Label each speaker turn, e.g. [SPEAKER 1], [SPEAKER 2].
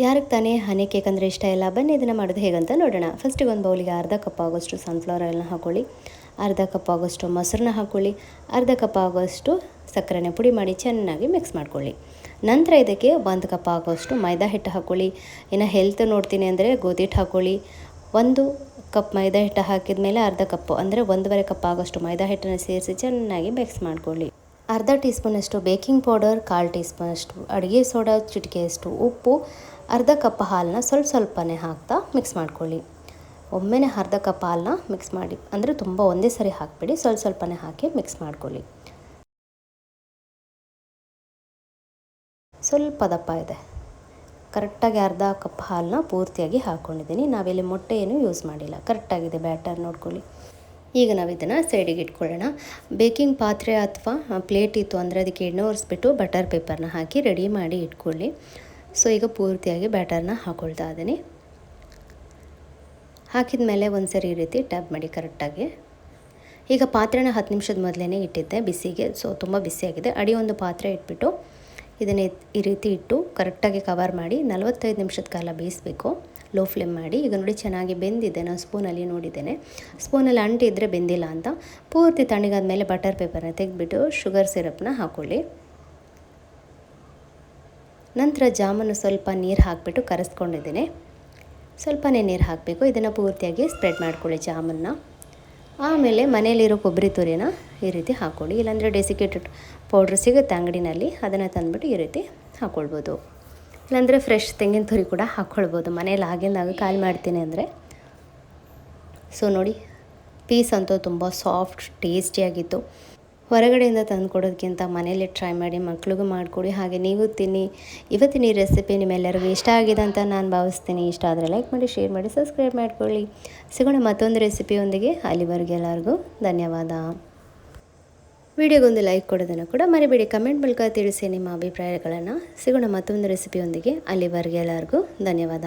[SPEAKER 1] ಯಾರಿಗೆ ತಾನೇ honey cake ಅಂದರೆ ಇಷ್ಟ ಇಲ್ಲ, ಬನ್ನಿ ಇದನ್ನು ಮಾಡೋದು ಹೇಗಂತ ನೋಡೋಣ. ಫಸ್ಟಿಗೆ ಒಂದು ಬೌಲಿಗೆ ಅರ್ಧ ಕಪ್ ಆಗೋಷ್ಟು ಸನ್ಫ್ಲವರ್ ಆಯಿಲ್ನ ಹಾಕ್ಕೊಳ್ಳಿ ಅರ್ಧ ಕಪ್ ಆಗೋಷ್ಟು ಮೊಸರನ್ನ ಹಾಕ್ಕೊಳ್ಳಿ ಅರ್ಧ ಕಪ್ ಆಗೋಷ್ಟು ಸಕ್ಕರೆನ ಪುಡಿ ಮಾಡಿ ಚೆನ್ನಾಗಿ ಮಿಕ್ಸ್ ಮಾಡ್ಕೊಳ್ಳಿ. ನಂತರ ಇದಕ್ಕೆ ಒಂದು ಕಪ್ ಆಗೋಷ್ಟು ಮೈದಾ ಹಿಟ್ಟು ಹಾಕ್ಕೊಳ್ಳಿ ಇನ್ನು ಹೆಲ್ತ್ ನೋಡ್ತೀನಿ ಅಂದರೆ ಗೋಧಿ ಹಿಟ್ಟು ಹಾಕ್ಕೊಳ್ಳಿ ಒಂದು ಕಪ್ ಮೈದಾ ಹಿಟ್ಟು ಹಾಕಿದ ಮೇಲೆ ಅರ್ಧ ಕಪ್ ಅಂದರೆ ಒಂದೂವರೆ ಕಪ್ ಆಗೋಷ್ಟು ಮೈದಾ ಹಿಟ್ಟನ್ನು ಸೇರಿಸಿ ಚೆನ್ನಾಗಿ ಮಿಕ್ಸ್ ಮಾಡ್ಕೊಳ್ಳಿ. ಅರ್ಧ ಟೀ ಸ್ಪೂನಷ್ಟು ಬೇಕಿಂಗ್ ಪೌಡರ್ ಕಾಲು ಟೀ ಸ್ಪೂನಷ್ಟು ಅಡುಗೆ ಸೋಡಾ ಚಿಟಿಕೆಯಷ್ಟು ಉಪ್ಪು ಅರ್ಧ ಕಪ್ ಹಾಲನ್ನ ಸ್ವಲ್ಪ ಸ್ವಲ್ಪನೇ ಹಾಕ್ತಾ ಮಿಕ್ಸ್ ಮಾಡ್ಕೊಳ್ಳಿ. ಒಮ್ಮೆನೇ ಅರ್ಧ ಕಪ್ ಹಾಲನ್ನ ಮಿಕ್ಸ್ ಮಾಡಿ, ಅಂದರೆ ತುಂಬ ಒಂದೇ ಸರಿ ಹಾಕಬೇಡಿ, ಸ್ವಲ್ಪ ಸ್ವಲ್ಪನೇ ಹಾಕಿ ಮಿಕ್ಸ್ ಮಾಡ್ಕೊಳ್ಳಿ. ಸ್ವಲ್ಪ ದಪ್ಪ ಇದೆ. ಕರೆಕ್ಟಾಗಿ ಅರ್ಧ ಕಪ್ ಹಾಲನ್ನ ಪೂರ್ತಿಯಾಗಿ ಹಾಕ್ಕೊಂಡಿದ್ದೀನಿ ನಾವಿಲ್ಲಿ ಮೊಟ್ಟೆ ಏನು ಯೂಸ್ ಮಾಡಿಲ್ಲ ಕರೆಕ್ಟಾಗಿದೆ ಬ್ಯಾಟರ್ ನೋಡ್ಕೊಳ್ಳಿ. ಈಗ ನಾವು ಇದನ್ನು ಸೈಡಿಗೆ ಇಟ್ಕೊಳ್ಳೋಣ. ಬೇಕಿಂಗ್ ಪಾತ್ರೆ ಅಥವಾ ಪ್ಲೇಟ್ ಇತ್ತು ಅಂದರೆ ಅದಕ್ಕೆ ಎಣ್ಣೆ ಒರೆಸ್ಬಿಟ್ಟು ಬಟರ್ ಪೇಪರ್ನ ಹಾಕಿ ರೆಡಿ ಮಾಡಿ ಇಟ್ಕೊಳ್ಳಿ. ಸೊ ಈಗ ಪೂರ್ತಿಯಾಗಿ ಬ್ಯಾಟರ್ನ ಹಾಕೊಳ್ತಾ ಇದ್ದೀನಿ. ಹಾಕಿದ ಮೇಲೆ ಒಂದು ಸರಿ ಈ ರೀತಿ ಟ್ಯಾಪ್ ಮಾಡಿ ಕರೆಕ್ಟಾಗಿ. ಈಗ ಪಾತ್ರೆನ ಹತ್ತು ನಿಮಿಷದ ಮೊದಲೇ ಇಟ್ಟಿದ್ದೆ ಬಿಸಿಗೆ, ಸೊ ತುಂಬ ಬಿಸಿಯಾಗಿದೆ ಅಡಿ ಒಂದು ಪಾತ್ರೆ ಇಟ್ಬಿಟ್ಟು ಇದನ್ನು ಈ ರೀತಿ ಇಟ್ಟು ಕರೆಕ್ಟಾಗಿ ಕವರ್ ಮಾಡಿ ನಲವತ್ತೈದು ನಿಮಿಷದ ಕಾಲ ಬೇಯಿಸಬೇಕು. ಲೋ ಫ್ಲೇಮ್ ಮಾಡಿ. ಈಗ ನೋಡಿ ಚೆನ್ನಾಗಿ ಬೆಂದಿದೆ. ನಾನು ಸ್ಪೂನಲ್ಲಿ ನೋಡಿದ್ದೇನೆ. ಸ್ಪೂನಲ್ಲಿ ಅಂಟಿದ್ರೆ ಬೆಂದಿಲ್ಲ ಅಂತ. ಪೂರ್ತಿ ತಣ್ಣಗಾದ ಮೇಲೆ ಬಟರ್ ಪೇಪರ್ನ ತೆಗೆದ್ಬಿಟ್ಟು ಶುಗರ್ ಸಿರಪ್ನ ಹಾಕ್ಕೊಳ್ಳಿ ನಂತರ ಜಾಮನ್ನು ಸ್ವಲ್ಪ ನೀರು ಹಾಕಿಬಿಟ್ಟು ಕರೆಸ್ಕೊಂಡಿದ್ದೀನಿ. ಸ್ವಲ್ಪನೇ ನೀರು ಹಾಕಬೇಕು. ಇದನ್ನು ಪೂರ್ತಿಯಾಗಿ ಸ್ಪ್ರೆಡ್ ಮಾಡ್ಕೊಳ್ಳಿ ಜಾಮೂನ್ನ. ಆಮೇಲೆ ಮನೆಯಲ್ಲಿರೋ ಕೊಬ್ಬರಿ ತುರಿನ ಈ ರೀತಿ ಹಾಕ್ಕೊಳ್ಳಿ ಇಲ್ಲಾಂದರೆ ಡೆಸಿಕೇಟೆಡ್ ಪೌಡ್ರ್ ಸಿಗುತ್ತೆ ಅಂಗಡಿನಲ್ಲಿ. ಅದನ್ನು ತಂದುಬಿಟ್ಟು ಈ ರೀತಿ ಹಾಕ್ಕೊಳ್ಬೋದು ಇಲ್ಲಾಂದರೆ ಫ್ರೆಶ್ ತೆಂಗಿನ ತುರಿ ಕೂಡ ಹಾಕ್ಕೊಳ್ಬೋದು ಮನೇಲಿ ಆಗಿಂದಾಗ ಕಾಲು ಮಾಡ್ತೀನಿ ಅಂದರೆ. ಸೊ ನೋಡಿ, ಪೀಸ್ ಅಂತೂ ತುಂಬ ಸಾಫ್ಟ್ ಟೇಸ್ಟಿಯಾಗಿತ್ತು ಹೊರಗಡೆಯಿಂದ ತಂದು ಕೊಡೋದಕ್ಕಿಂತ ಮನೇಲಿ ಟ್ರೈ ಮಾಡಿ ಮಕ್ಳಿಗೂ ಮಾಡಿಕೊಡಿ, ಹಾಗೆ ನೀವು ತಿನ್ನಿ. ಇವತ್ತಿನ ಈ ರೆಸಿಪಿ ನಿಮ್ಮೆಲ್ಲರಿಗೂ ಇಷ್ಟ ಆಗಿದೆ ಅಂತ ನಾನು ಭಾವಿಸ್ತೀನಿ. ಇಷ್ಟ ಆದರೆ ಲೈಕ್ ಮಾಡಿ ಶೇರ್ ಮಾಡಿ ಸಬ್ಸ್ಕ್ರೈಬ್ ಮಾಡ್ಕೊಳ್ಳಿ. ಸಿಗೋಣ ಮತ್ತೊಂದು ರೆಸಿಪಿಯೊಂದಿಗೆ ಅಲ್ಲಿವರೆಗೆ ಎಲ್ಲರಿಗೂ ಧನ್ಯವಾದ. ವಿಡಿಯೋಗೊಂದು ಲೈಕ್ ಕೊಡೋದನ್ನು ಕೂಡ ಮರಿಬೇಡಿ. ಕಮೆಂಟ್ ಮೂಲಕ ತಿಳಿಸಿ ನಿಮ್ಮ ಅಭಿಪ್ರಾಯಗಳನ್ನು. ಸಿಗೋಣ ಮತ್ತೊಂದು ರೆಸಿಪಿಯೊಂದಿಗೆ ಅಲ್ಲಿವರೆಗೆ ಎಲ್ಲರಿಗೂ ಧನ್ಯವಾದ.